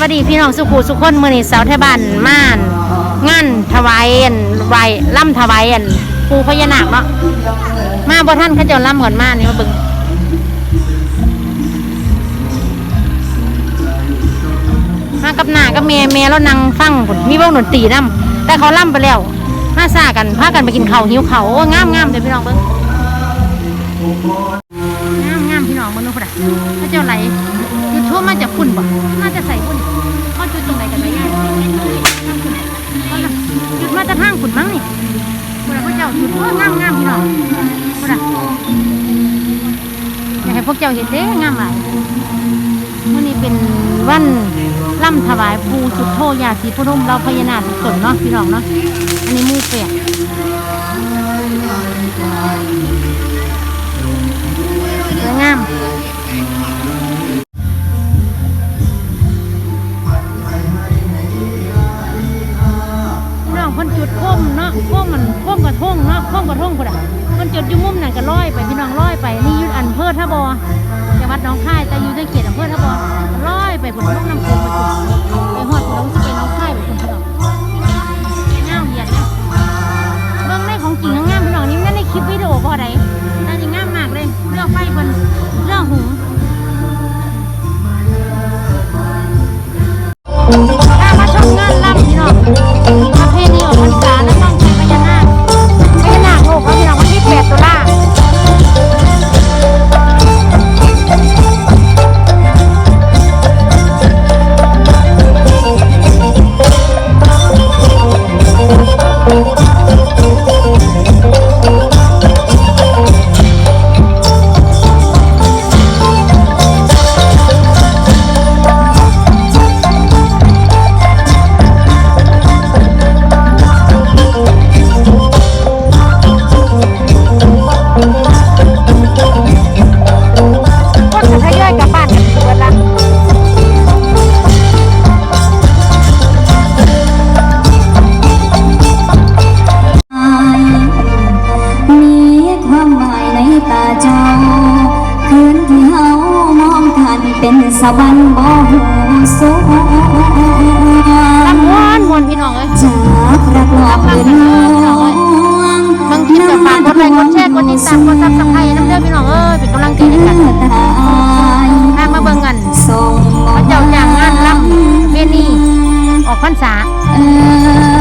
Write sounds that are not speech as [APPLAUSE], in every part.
วัสดีพี่น้องสุขุสุขคนมือนี่เสาร์ไทยบ้านม่านงานถวายอันไหวล่ำถวายอันปูพญานาคเนาะมาบ่ท่านเขาเจ้าล่ำก่อนมานี่มาบิ่งมากับหน้ากับเมียเมียแล้วนั่งฟังพุ่นมีวงดนตรีนํแต่เขาล่ำไปแล้วมาซากันพากันไปกินข้าวหิวเขาโอ้งามงามเลยพี่น้องเบิ่งงามงามพี่น้องเบิ่งนู่นพุ่นอะเขาเจ้าไหลคือทั่วมาจากพุ่นบ่น่าจะใส่าจุดโอ้งามงามพี่น้องนอะอยากให้พวกเจ้าเห็นเด้งามหลายวันนี้เป็นวันล่ำถวายภูสุดโทยาสีพุทธมเราพญานาคสดเนาะพี่น้องเนาะอันนี้มือเปียก ร้ รรษา เอ่ย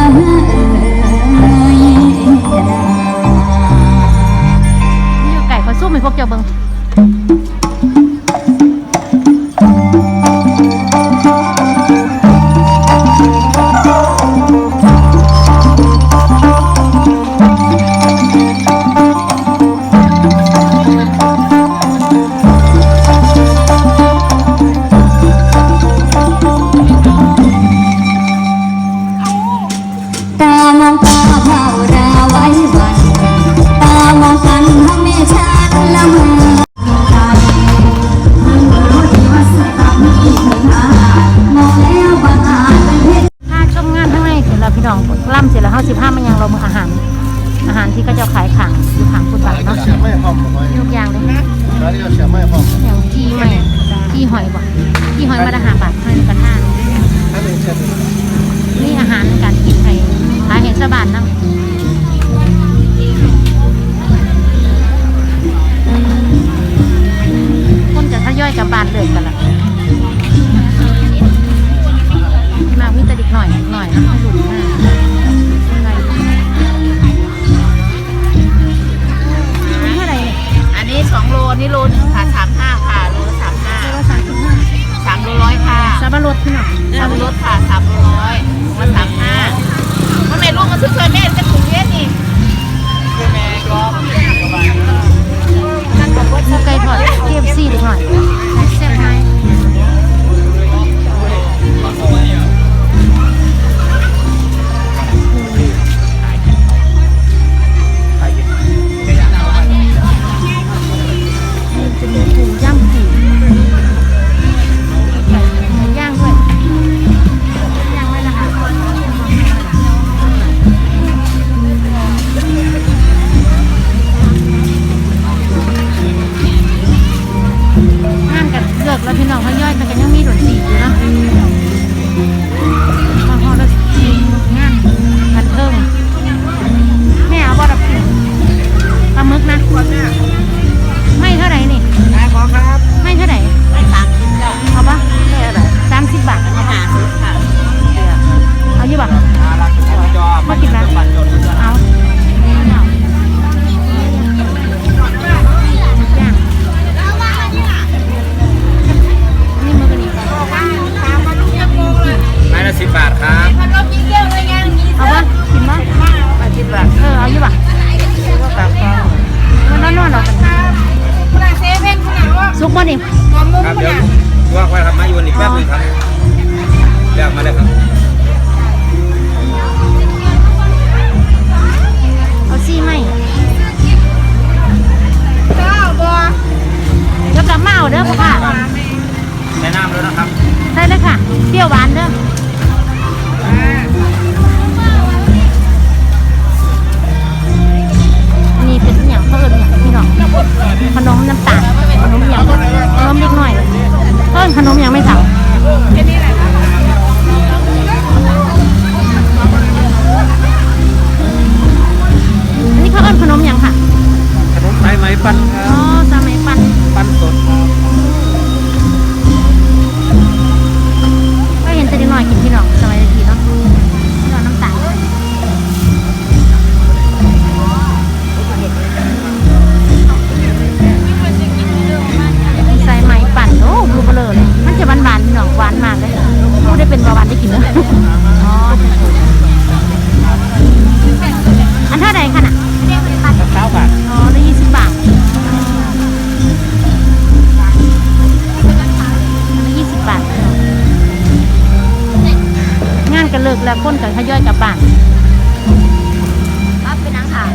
เขาเจ้าขายขังอยู่ขังฟุตบาทเนาะเสียไม่พร้อมไหมทุกอย่างเลยร้านนี้เราเสียไม่พร้อมอย่างที่ใหม่ที่หอยบ่ที่หอยมาดาหาบาทให้กระทานถ้าเป็นเช่นนี่อาหารการกินไทยหาเห็นสบานนั่งคนจะทยอยกลับบ้านเลยกันละมาวิตาดิกหน่อยหน่อยนะให้ดูหน้า สองโลอันนี้โลหนึงค่ะสามห้าค่ะโลสามห้าโลละสามสิบห้าสามโลร้อยค่ะสับปะรดพี่หน่อยสามโลรถค่ะสามโลร้อยถุงละสามห้าทำไมลูกมันซื้อเคยแม่จะถุงเย็นนี่หมูไก่ทอดเคฟซีดีหน่อยแซ่บไหม ทยอยกลับบ้านรับเป็นนังค่ะ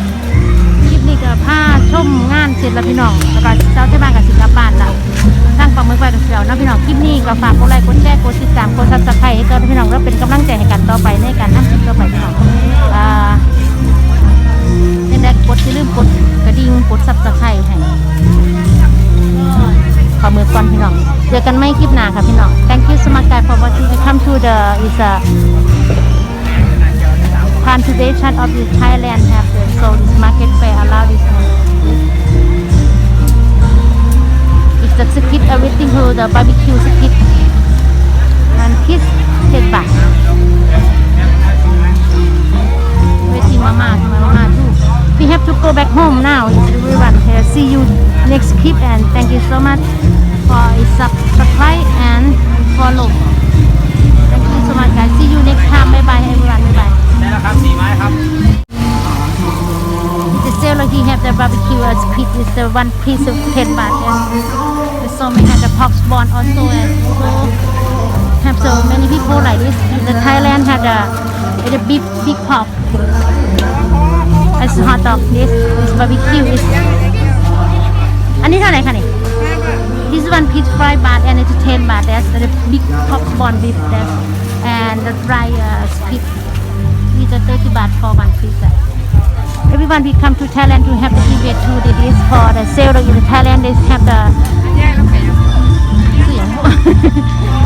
คลิปนี้ก็พาชมงานเสร็จแล้วพี่น้องแล้วก็เจ้าที่บ้านกับสิกลับบ้านล้วทางปลาหมึกไว้กับเสียวนะพี่น้อง คลิปนี้ก็ฝากกดไลค์ กดแชร์ กดติดตาม กดซับสไครต์ให้กับพี่น้องแล้วเป็นกำลังใจให้กันต่อไปในการทำคลิปต่อไปพี่น้องอ่าเป็นแรกกดอย่าลืมกดกระดิ่ง กดซับสไครต์ให้ขอมือก่อนพี่น้อง เจอกันไม่คลิปหน้าค่ะพี่น้อง thank you so much guys for watching come to the is a conservation of the Thailand have so this market fair allow this one. It's the skit everything to the barbecue skit and kiss take back. Waiting mama mama too. We have to go back home now. Everyone here. See you next clip and thank you so much for subscribe and follow. Thank you so much guys. See you next time. Bye bye everyone. Bye bye. ได้แล้วครับสี่ไม้ครับ The sale like he have the barbecue as pit is the one piece of 10 baht and the so many have the pork bone also and so have so many people like this in the Thailand have the the big big pork as hot dog this this barbecue is อันนี้เท่าไหร่คะนี่ This one piece 5 baht and it's 10 baht that's the big pork bone beef that's and the dry uh, spit is a 30 baht for one pizza. Everyone we come to Thailand to have the event too. That is for the sale in the Thailand. They have the [LAUGHS]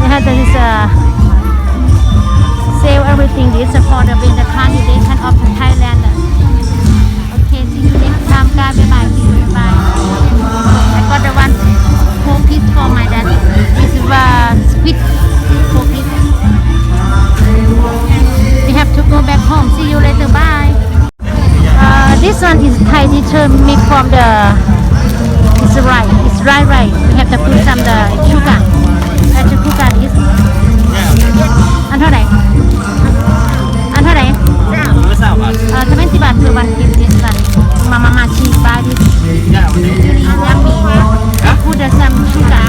they have this uh, sale everything. This for the of Thailand. Okay, see you next time. Bye bye. Bye bye. I got the one whole piece for my dad. This is uh. Home see you later bye uh, this one is Thai teacher made from the it's right it's right right we have to put some the sugar and the sugar is อันเท่าไหร่อันเท่าไหร่ไม่ทราบครับเอ่อจะเป็นสิบบาทคือวันกินเดิสบันมามามาชีบาดิสย่าวันยัมมี่เนี่ยพูดเดซัมชูกา